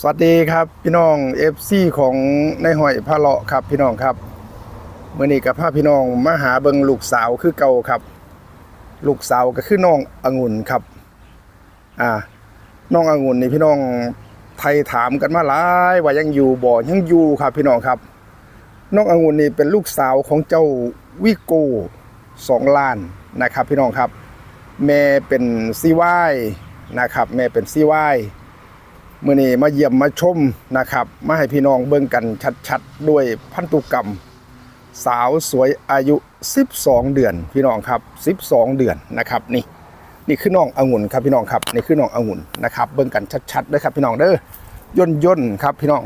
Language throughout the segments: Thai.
สวัสดีครับพี่น้องเอฟซีของนายหอยพะเลาะครับพี่น้องครับเมื่อนี้กับพาพี่น้องมาหาเบิงลูกสาวคือเก่าครับ ลูกสาวก็คือน้ององุ่นครับอ่าน้ององุ่นนี่พี่น้องไทยถามกันมาหลายว่ายังอยู่บ่ยังอยู่ครับพี่น้องครับน้ององุ่นนี่เป็นลูกสาวของเจ้าวิโก้สองล้านนะครับพี่น้องครับ แม่เป็นซีวายนะครับ แม่เป็นซีวาย มื่อนี้มาเยี่ยมมาชมนะครับ มาให้พี่น้องเบิ่งกันชัดๆ ด้วยพันธุกรรม สาวสวยอายุ 12 เดือนพี่น้องครับ 12 เดือนนะครับนี่นี่คือน้ององุ่นครับพี่น้องครับนี่คือน้ององุ่นนะครับเบิ่งกันชัดๆเด้อครับพี่น้องเด้อย่นย่นๆครับพี่น้อง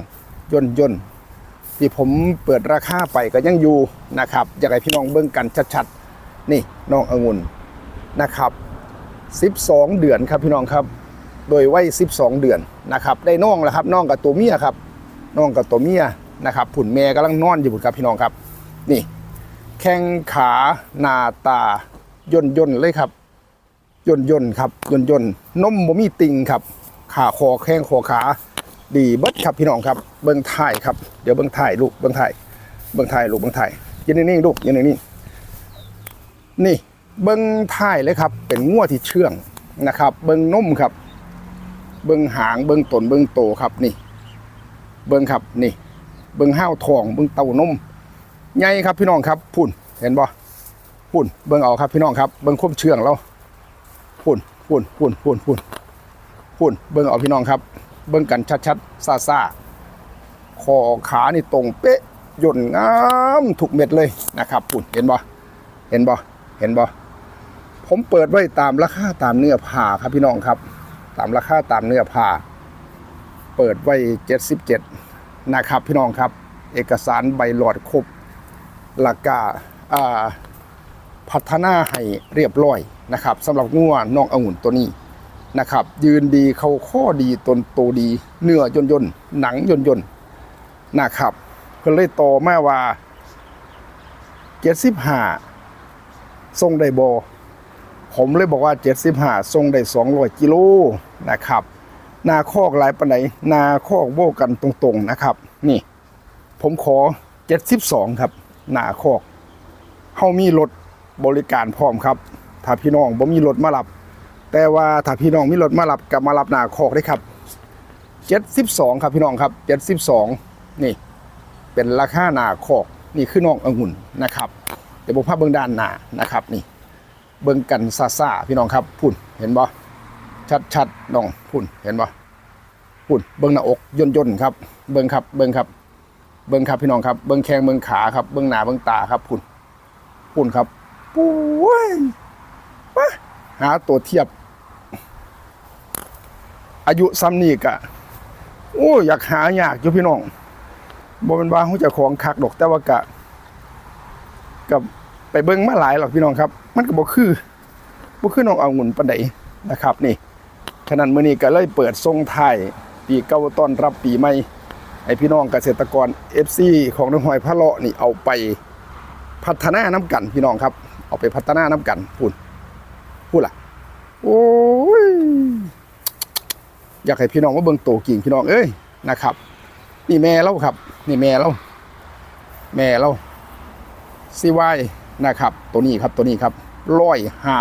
ย่นย่นๆที่ผมเปิดราคาไปก็ยังอยู่นะครับอยากให้พี่น้องเบิ่งกันชัดๆนี่น้ององุ่นนะครับ 12 เดือนครับพี่น้องครับ โดยวัย12 เดือนนะครับได้น้องแล้วครับน้องกับตัวเมียครับน้องกับตัวเมียนะครับผุ่นแม่กำลังนอนอยู่บุครับพี่น้องครับนี่ แข้งขาหน้าตาย่นย่นเลยครับย่นย่นครับย่นย่นนมบ่มีติงครับขาคอแข้งคอขาดีเบิดครับพี่น้องครับ เบิ้งถ่ายครับเดี๋ยวเบิ้งถ่ายลูกเบิ้งถ่ายเบิ้งถ่ายลูกเบิ้งถ่ายยืนนิ่งๆลูกยืนนิ่งๆนี่เบิ้งถ่ายเลยครับ เป็นงัวที่เชื่องนะครับ เบิ้งนมครับ เบิ้งหางเบิ้งตนเบิ้งโตครับนี่ เบิ้งครับนี่ เบิ้งห้าวทองเบิ้งเต้านมใหญ่ครับพี่น้องครับพุ่นเห็นบ่พุ่นเบิ้งเอาครับพี่น้องครับเบิ้งคมเชื่องแล้วพุ่นพุ่นพุ่นพุ่นพุ่นพุ่นเบิ้งเอาพี่น้องครับ เบิ้งกันชัดๆซาซาคอขานี่ตรงเป๊ะย่นงามทุกเม็ดเลยนะครับพุ่นเห็นบ่เห็นบ่เห็นบ่ผมเปิดไว้ตามราคาตามเนื้อผ้าครับพี่น้องครับ ตามราคาตามเนื้อผ้า เปิดไว้ 77 นะครับพี่น้องครับ เอกสารใบหลอดครบหลักกาอ่าพัฒนาให้เรียบร้อยนะครับสำหรับงัวน้ององุ่นตัวนี้นะครับ ยืนดีเขาข้อดีตนโตดี เนื้อย่นย่นหนังย่นย่นนะครับก็เลยต่อมาว่า75ทรงได้บ ผมเลยบอกว่า 75ทรงได้200กิโลนะครับนาคอกหลายปานไหนนาคอกโบกันตรงๆนะครับ นี่ ผมขอ 72 ครับนาคอกเฮามีรถบริการพร้อมครับ ถ้าพี่น้องบ่มีรถมารับ แต่ว่าถ้าพี่น้องมีรถมารับกับมารับนาคอกได้ครับ 72 ครับพี่น้องครับ 72 นี่ เป็นราคาหนาคอกนี่คือน้ององุ่นนะครับเดี๋ยวผมพาเบิ่งด้านหน้านะครับนี่ เบิ่งกันซาซาพี่น้องครับพุ่นเห็นบ่ชัดชัดๆน้องพุ่นเห็นบ่พุ่นเบิ่งหน้าอกย่นย่นๆครับ เบิ่งครับเบิ่งครับ เบิ่งครับพี่น้องครับ เบิ่งแข้งเบิ่งขาครับ เบิ่งหน้าเบิ่งตาครับพุ่นพุ่นครับปุ้ยมาหาตัวเทียบ อายุซ้ำนี่กะโอ้อยากหายากอยู่พี่น้องบ่เป็นว่าเขาจะของคักดอกแต่ว่ากะกับ ไปเบิ้งมาหลายหรอกพี่น้องครับ มันก็บ่คือบ่คือน้องเอางุ่นปานใดนะครับนี่ฉะนั้นมื้อนี้ก็เลยเปิดทรงไทายปีเก่าต้อนรับปีใหม่ให้พี่น้องเกษตรกร FC ของน้องหอยพะเลาะนี่เอาไปพัฒนาน้ำกันพี่น้องครับ เอาไปพัฒนาน้ำกันพูดพูดล่ะ โอ้ยอยากให้พี่น้องว่าเบิ่งโตกิ่งพี่น้องเอ้ยนะครับ นี่แม่เราครับ นี่แม่เราแม่เราซีวาย นะครับ ตัวนี้ครับตัวนี้ครับร้อยห้า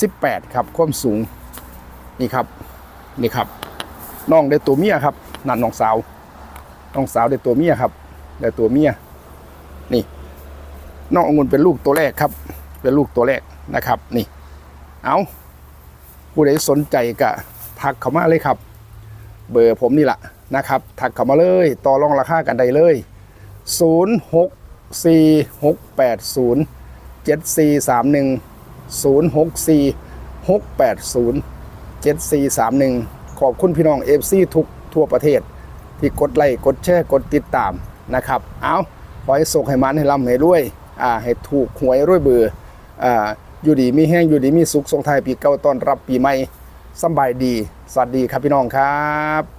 สิบแปดครับความสูงนี่ครับนี่ครับน้องได้ตัวเมียครับนั่นน้องสาวน้องสาวได้ตัวเมียครับได้ตัวเมียนี่น้ององุ่นเป็นลูกตัวแรกครับ เป็นลูกตัวแรกนะครับ นี่ เอาผู้ใดสนใจก็ทักเข้ามาเลยครับ เบอร์ผมนี่แหละนะครับ ทักเข้ามาเลย ต่อรองราคากันได้เลย 0 6 4 6 8 0 7 4 3 1 0 6 4 6 8 0 7 4 3 1ขอบคุณพี่น้องเอฟซีทุกทั่วประเทศ ที่กดไลค์กดแชร์กดติดตามนะครับ เอาขอให้สุขให้มันให้ร่ำให้รวยอ่าให้ถูกหวยรวยเบืออ่าอยู่ดีมีแห้งอยู่ดีมีสุขสงทายปีเก่าต้อนรับปีใหม่สบายดี สวัสดีครับพี่น้องครับ